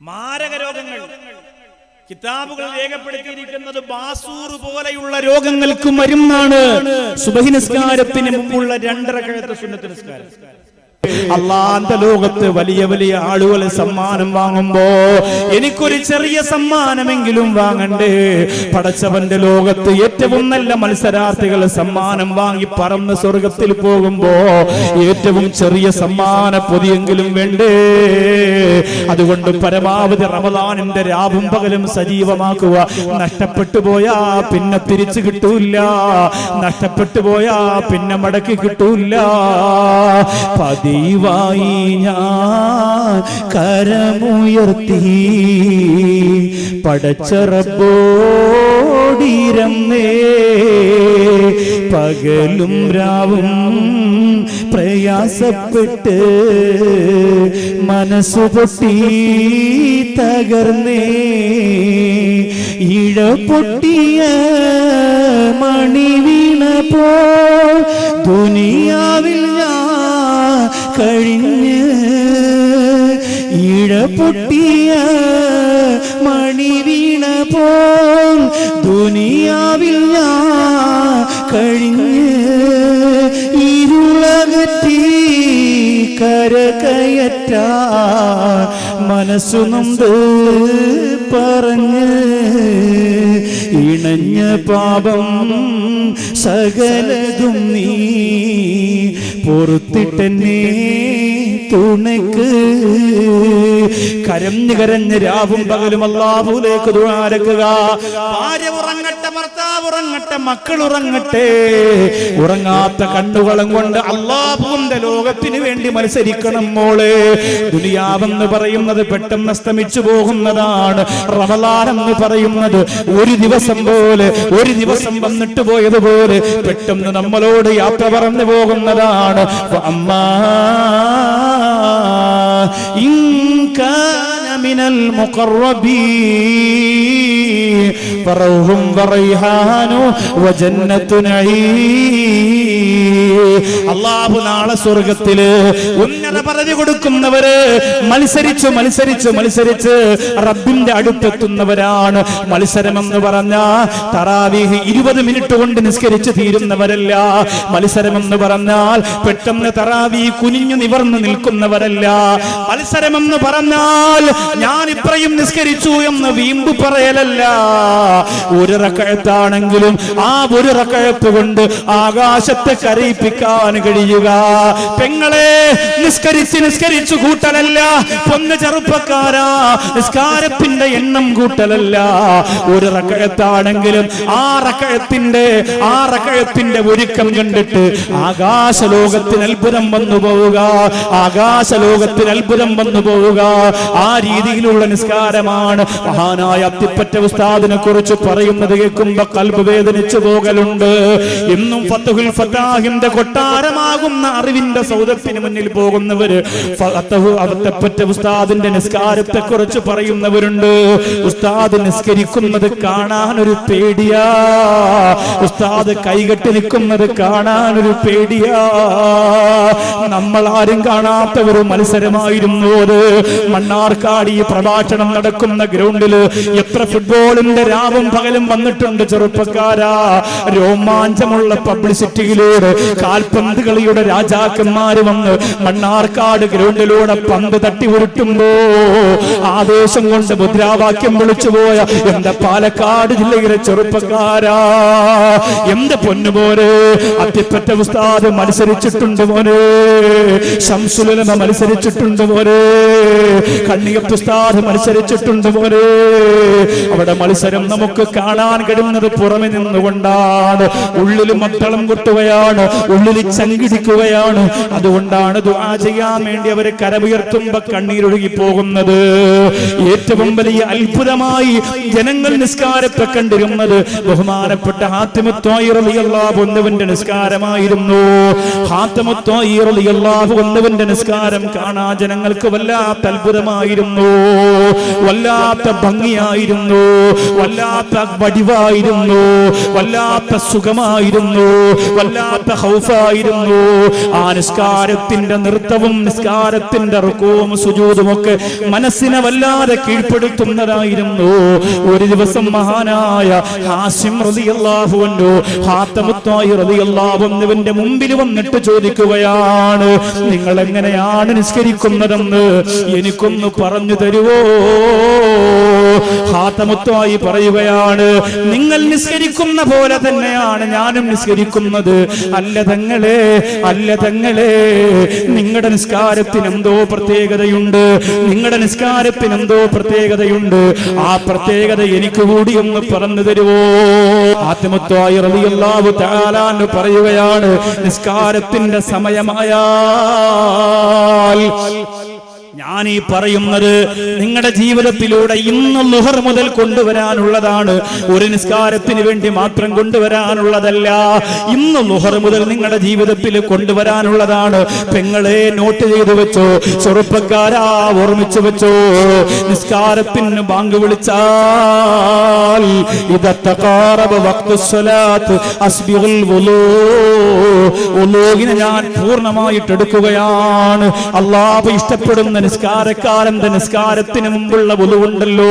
മാരക രോഗങ്ങൾ കിതാബുകൾ രേഖപ്പെടുത്തിയിരിക്കുന്നത് ബാസൂർ പോലെയുള്ള രോഗങ്ങൾക്ക് മരുന്നാണ്. സുബഹി നിസ്കാരത്തിന് മുമ്പുള്ള രണ്ടര കഴത്തെ സുന്നത്ത് നിസ്കാരം. അള്ളാന്റെ ലോകത്ത് വലിയ വലിയ ആളുകൾ സമ്മാനം വാങ്ങുമ്പോ എനിക്കൊരു ചെറിയ സമ്മാനമെങ്കിലും വാങ്ങണ്ടേ? പടച്ചവന്റെ ലോകത്ത് ഏറ്റവും നല്ല മത്സരാർത്ഥികൾ സമ്മാനം വാങ്ങി പറന്ന് സ്വർഗത്തിൽ പോകുമ്പോ ഏറ്റവും ചെറിയ സമ്മാന പൊതിയെങ്കിലും വേണ്ടേ? അതുകൊണ്ട് പരമാവധി റമദാനിന്റെ രാവും പകലും സജീവമാക്കുക. നഷ്ടപ്പെട്ടു പോയാ പിന്നെ തിരിച്ചു കിട്ടൂല നഷ്ടപ്പെട്ടു പോയാ പിന്നെ മടക്കി കിട്ടൂല പതിവായി ഞാൻ കരമുയർത്തി. പടച്ചറപ്പോടിരന്നേ പകലും രാവും പ്രയാസപ്പെട്ട് മനസ്സു പൊട്ടി തകർന്നേ. ഇഴ പൊട്ടിയ മണി വീണ പോ ദുനിയാവിൽ കഴിഞ്ഞ് ഇഴ പൊട്ടിയ മണി വീണ പോ ദുനിയാവിൽ ഞാൻ കഴിഞ്ഞ് ഇരുളകറ്റി കരകയറ്റ മനസ്സു നൊന്ത് പറഞ്ഞ് ഇണഞ്ഞ പാപം സകലതും നീ പൊറുത്തിട്ടെന്നെ തുണക്ക് കരഞ്ഞു കരഞ്ഞ് രാവും പകലും അല്ലാഹുലേക്ക് ഭാര്യ ഉറങ്ങട്ടെ ഭർത്താവ് ഉറങ്ങട്ടെ മക്കൾ ഉറങ്ങട്ടെ. ഉറങ്ങാത്ത കണ്ണുകളും കൊണ്ട് അള്ളാഹുവിന്റെ ലോകത്തിന് വേണ്ടി മത്സരിക്കണം മോളെ. ദുനിയാവെന്ന് പറയുന്നത് പെട്ടെന്ന് അസ്തമിച്ചു പോകുന്നതാണ്. റമലാൻ എന്ന് പറയുന്നത് ഒരു ദിവസം പോലെ ഒരു ദിവസം വന്നിട്ട് പോയതുപോലെ പെട്ടെന്ന് നമ്മളോട് യാത്ര പറഞ്ഞു പോകുന്നതാണ്. അമ്മാ ഇൻ കാന المقربين فروح وريحان നഈം അല്ലാഹു നാളെ സ്വർഗത്തിൽ ഉന്നത പദവി കൊടുക്കുന്നവര് മത്സരിച്ച് മത്സരിച്ച് മത്സരിച്ച് റബ്ബിന്റെ അടുത്തെത്തുന്നവരാണ്. മത്സരം എന്ന് പറഞ്ഞ തറാവീഹ് ഇരുപത് മിനിറ്റ് കൊണ്ട് നിസ്കരിച്ച് തീരുന്നവരല്ല. മത്സരം എന്ന് പറഞ്ഞാൽ പെട്ടെന്ന് തറാവി കുനിഞ്ഞു നിവർന്ന് നിൽക്കുന്നവരല്ല. മത്സരം എന്ന് പറഞ്ഞാൽ ഞാൻ ഇത്രയും നിസ്കരിച്ചു എന്ന് വീമ്പ് പറയലല്ല. ഒരു റക്കഴത്താണെങ്കിലും ആ ഒരു റക്കഴത്ത് കൊണ്ട് ആകാശത്തെ കരയിപ്പിക്കാൻ കഴിയുക. പെങ്ങളെ നിസ്കരിച്ച് നിസ്കരിച്ചു കൂട്ടലല്ല. പൊന്ന് ചെറുപ്പക്കാരാ നിസ്കാരത്തിന്റെ എണ്ണം കൂട്ടലല്ല. ഒരു റക്കഴത്താണെങ്കിലും ആ റക്കഴത്തിന്റെ ആ റക്കഴത്തിന്റെ ഒരുക്കം കണ്ടിട്ട് ആകാശ ലോകത്തിന് അത്ഭുതം വന്നു പോവുക ആകാശ ലോകത്തിന് അത്ഭുതം വന്നു പോവുക ആ രീതിയിലുള്ള നിസ്കാരമാണ്. മഹാനായ അത്തിപ്പറ്റ ഉസ്താദിനെ കുറിച്ച് പറയുന്നത് കേൾക്കുമ്പോ കൽബ് വേദനിച്ചു പോകലുണ്ട്. എന്നും ഫത്തുഹുൽ ഫത്താഹിന്റെ കൊട്ടാരമാകുന്ന അറിവിന്റെ സൗദത്തിന് മുന്നിൽ പോകുന്നവര് അത്തപ്പറ്റ ഉസ്താദിന്റെ നിസ്കാരത്തെ കുറിച്ച് പറയുന്നവരുണ്ട്. ഉസ്താദ് നിസ്കരിക്കുന്നത് കാണാൻ ഒരു പേടിയാ. ഉസ്താദ് കൈകെട്ടി നിൽക്കുന്നത് കാണാൻ ഒരു പേടിയാ. നമ്മൾ ആരും കാണാത്ത ഒരു മത്സരമായിരുന്നു അത്. മണ്ണാർക്കാട് ഈ പ്രഭാഷണം നടക്കുന്ന ഗ്രൗണ്ടിൽ എത്ര ഫുട്ബോളിന്റെ രാവും പകലും വന്നിട്ടുണ്ട് ചെറുപ്പക്കാരാ. രോമാഞ്ചമുള്ള പബ്ലിസിറ്റിയിലൂടെ കാൽപന്ത് കളിയുടെ രാജാക്കന്മാര് വന്ന് മണ്ണാർക്കാട് ഗ്രൗണ്ടിലൂടെ പന്ത് തട്ടി ഉരുട്ടുമ്പോ ആവേശം കൊണ്ട് മുദ്രാവാക്യം വിളിച്ചുപോയ എന്റെ പാലക്കാട് ജില്ലയിലെ ചെറുപ്പക്കാരാ. എന്റെ പൊന്നുപോലെ അത്തിപ്പറ്റ ഉസ്താദ് മത്സരിച്ചിട്ടുണ്ട് മോനെ. ശംസുലമ മത്സരിച്ചിട്ടുണ്ട് മോനെ. കണ്ണിയത്ത് ഉസ്താദ് മത്സരിച്ചിട്ടുണ്ട് പോലെ അവിടെ മത്സരം നമുക്ക് കാണാൻ കഴിയുന്നത് പുറമെ നിന്നുകൊണ്ടാണ്. ഉള്ളിൽ മത്തളം കൊട്ടുകയാണ് ഉള്ളിൽ ചങ്കിടിക്കുകയാണ്. അതുകൊണ്ടാണ് ദുആ ചെയ്യാൻ വേണ്ടി അവർ കരമുയർത്തുമ്പോ കണ്ണീരൊഴുകി പോകുന്നത്. ഏറ്റവും വലിയ അത്ഭുതമായി ജനങ്ങൾ നിസ്കാരത്തെ കണ്ടിരുന്നത് ബഹുമാനപ്പെട്ട ഹാത്തിമുത്തോയിറിയാഹു ഒന്നുവിന്റെ നിസ്കാരമായിരുന്നു. ഹാത്തമുത്തോയിറിയാഹു ഒന്നുവിന്റെ നിസ്കാരം കാണാ ജനങ്ങൾക്ക് വല്ലാത്ത അത്ഭുതമായിരുന്നു. വല്ലാത്ത ഭംഗിയായിരുന്നു. വല്ലാത്ത വടിവായിരുന്നു. വല്ലാത്ത സുഖമായിരുന്നു. വല്ലാത്ത ഹൗഫായിരുന്നു ആ നിസ്കാരത്തിന്റെ നൃത്തവും നിസ്കാരത്തിന്റെ റുക്കവും സുജൂതും ഒക്കെ മനസ്സിനെ വല്ലാതെ കീഴ്പ്പെടുത്തുന്നതായിരുന്നു. ഒരു ദിവസം മഹാനായ ഹാസിം റളിയല്ലാഹു അൻഹു ഹാത്തമുത്തായി അൻഹുവിന്റെ മുമ്പിൽ വന്നിട്ട് ചോദിക്കുകയാണ് നിങ്ങൾ എങ്ങനെയാണ് നിസ്കരിക്കുന്നതെന്ന്? എനിക്കൊന്ന് പറഞ്ഞു തരുവോ? ഹാത്തമുത്തമായി പറയുകയാണ് നിങ്ങൾ നിസ്കരിക്കുന്ന പോലെ തന്നെയാണ് ഞാനും നിസ്കരിക്കുന്നത്. അല്ല തങ്ങളെ അല്ല തങ്ങളെ നിങ്ങളുടെ നിസ്കാരത്തിന് എന്തോ പ്രത്യേകതയുണ്ട്. നിങ്ങളുടെ നിസ്കാരത്തിന് എന്തോ പ്രത്യേകതയുണ്ട്. ആ പ്രത്യേകത എനിക്ക് കൂടി ഒന്ന് പറഞ്ഞു തരുവോ? ആത്മത്വായി റളിയല്ലാഹു എന്ന് പറയുകയാണ് നിസ്കാരത്തിന്റെ സമയമായാൽ ഞാൻ ഈ പറയുന്നത് നിങ്ങളുടെ ജീവിതത്തിലൂടെ ഇന്ന് ലുഹർ മുതൽ കൊണ്ടുവരാനുള്ളതാണ്. ഒരു നിസ്കാരത്തിന് വേണ്ടി മാത്രം കൊണ്ടുവരാനുള്ളതല്ല. ഇന്ന് ലുഹർ മുതൽ നിങ്ങളുടെ ജീവിതത്തിൽ കൊണ്ടുവരാനുള്ളതാണ്. പെങ്ങളെ നോട്ട് ചെയ്തു വെച്ചോ ചെറുപ്പക്കാരാ ഓർമ്മിച്ചു വെച്ചോ. നിസ്കാരത്തിന് ബാങ്ക് വിളിച്ചാൽ ഞാൻ പൂർണമായിട്ട് എടുക്കുകയാണ്. അള്ളാഹ് ഇഷ്ടപ്പെടുന്ന നിസ്കാരക്കാരന്റെ നിസ്കാരത്തിന് മുമ്പുള്ള ഉണ്ടല്ലോ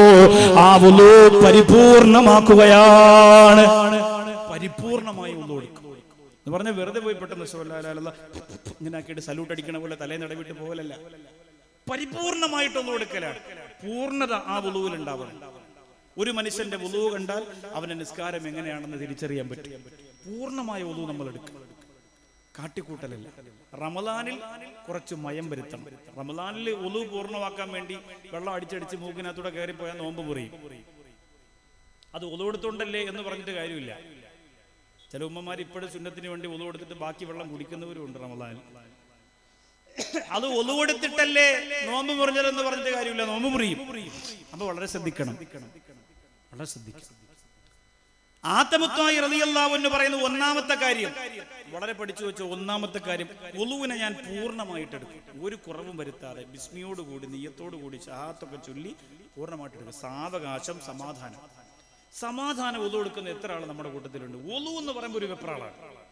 ആ വുളു പരിപൂർണമാക്കുകയാണ്. പരിപൂർണമായി എന്ന് പറഞ്ഞ വെറുതെ പോയി പെട്ടെന്ന് ഇങ്ങനെ ആക്കിയിട്ട് സല്യൂട്ട് അടിക്കണ പോലെ തലേ നടവിട്ട് പോകലല്ല. പരിപൂർണമായിട്ടൊന്നും എടുക്കലാണ്. പൂർണത ആ വുളുവിൽ ഉണ്ടാവണം. ഒരു മനുഷ്യന്റെ വുളു കണ്ടാൽ അവന്റെ നിസ്കാരം എങ്ങനെയാണെന്ന് തിരിച്ചറിയാൻ പറ്റും. പൂർണമായ വുളു നമ്മൾ എടുക്കണം കാട്ടിക്കൂട്ടലല്ല. റമദാനിൽ കുറച്ച് മയം വരുത്തണം. റമദാനിൽ ഒലു പൂർണമാക്കാൻ വേണ്ടി വെള്ളം അടിച്ചടിച്ച് മൂക്കിനകത്തൂടെ കയറിപ്പോയാൽ നോമ്പ് മുറിയും. അത് ഒലുകൊടുത്തോണ്ടല്ലേ എന്ന് പറഞ്ഞിട്ട് കാര്യമില്ല. ചില ഉമ്മമാർ ഇപ്പോഴും സുന്നത്തിന് വേണ്ടി ഒലു എടുത്തിട്ട് ബാക്കി വെള്ളം കുടിക്കുന്നവരും ഉണ്ട് റമദാനിൽ. അത് ഒലു എടുത്തിട്ടല്ലേ നോമ്പ് മുറിഞ്ഞതെന്ന് പറഞ്ഞിട്ട് കാര്യമില്ല. നോമ്പ് മുറിയും. അപ്പൊ വളരെ ശ്രദ്ധിക്കണം. വളരെ ശ്രദ്ധിക്കണം. ആത്തമത്വമായി റളിയല്ലാഹു എന്ന് പറയുന്ന ഒന്നാമത്തെ കാര്യം. വളരെ പഠിച്ചു വെച്ച ഒന്നാമത്തെ കാര്യം ഒലുവിനെ ഞാൻ പൂർണമായിട്ട് എടുക്കും. ഒരു കുറവും വരുത്താതെ ബിസ്മിയോടുകൂടി നെയ്യത്തോടുകൂടി ഷഹാത്തൊക്കെ ചൊല്ലി പൂർണമായിട്ട് എടുക്കും. സാവകാശം സമാധാനം. സമാധാനം ഒതു എടുക്കുന്ന എത്ര ആൾ നമ്മുടെ കൂട്ടത്തിലുണ്ട്? ഒലു എന്ന് പറയുമ്പോൾ ഒരു വെപ്രാളാണ്.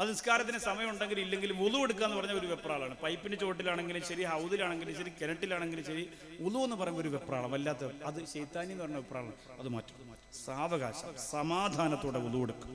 അത് നിസ്കാരത്തിന് സമയമുണ്ടെങ്കിൽ ഇല്ലെങ്കിൽ ഉളു എടുക്കുക എന്ന് പറഞ്ഞ ഒരു വെപ്രാളാണ്. പൈപ്പിന് ചോട്ടിലാണെങ്കിലും ശരി ഹൗദിലാണെങ്കിലും ശരി കിണറ്റിലാണെങ്കിലും ശരി ഉളു എന്ന് പറയുമ്പോൾ ഒരു വെപ്രാളം. വല്ലാത്ത അത് ശൈത്താനി എന്ന് പറഞ്ഞ വെപ്രാളം അത് മാറ്റും. സാവകാശം സമാധാനത്തോടെ ഉളു എടുക്കും.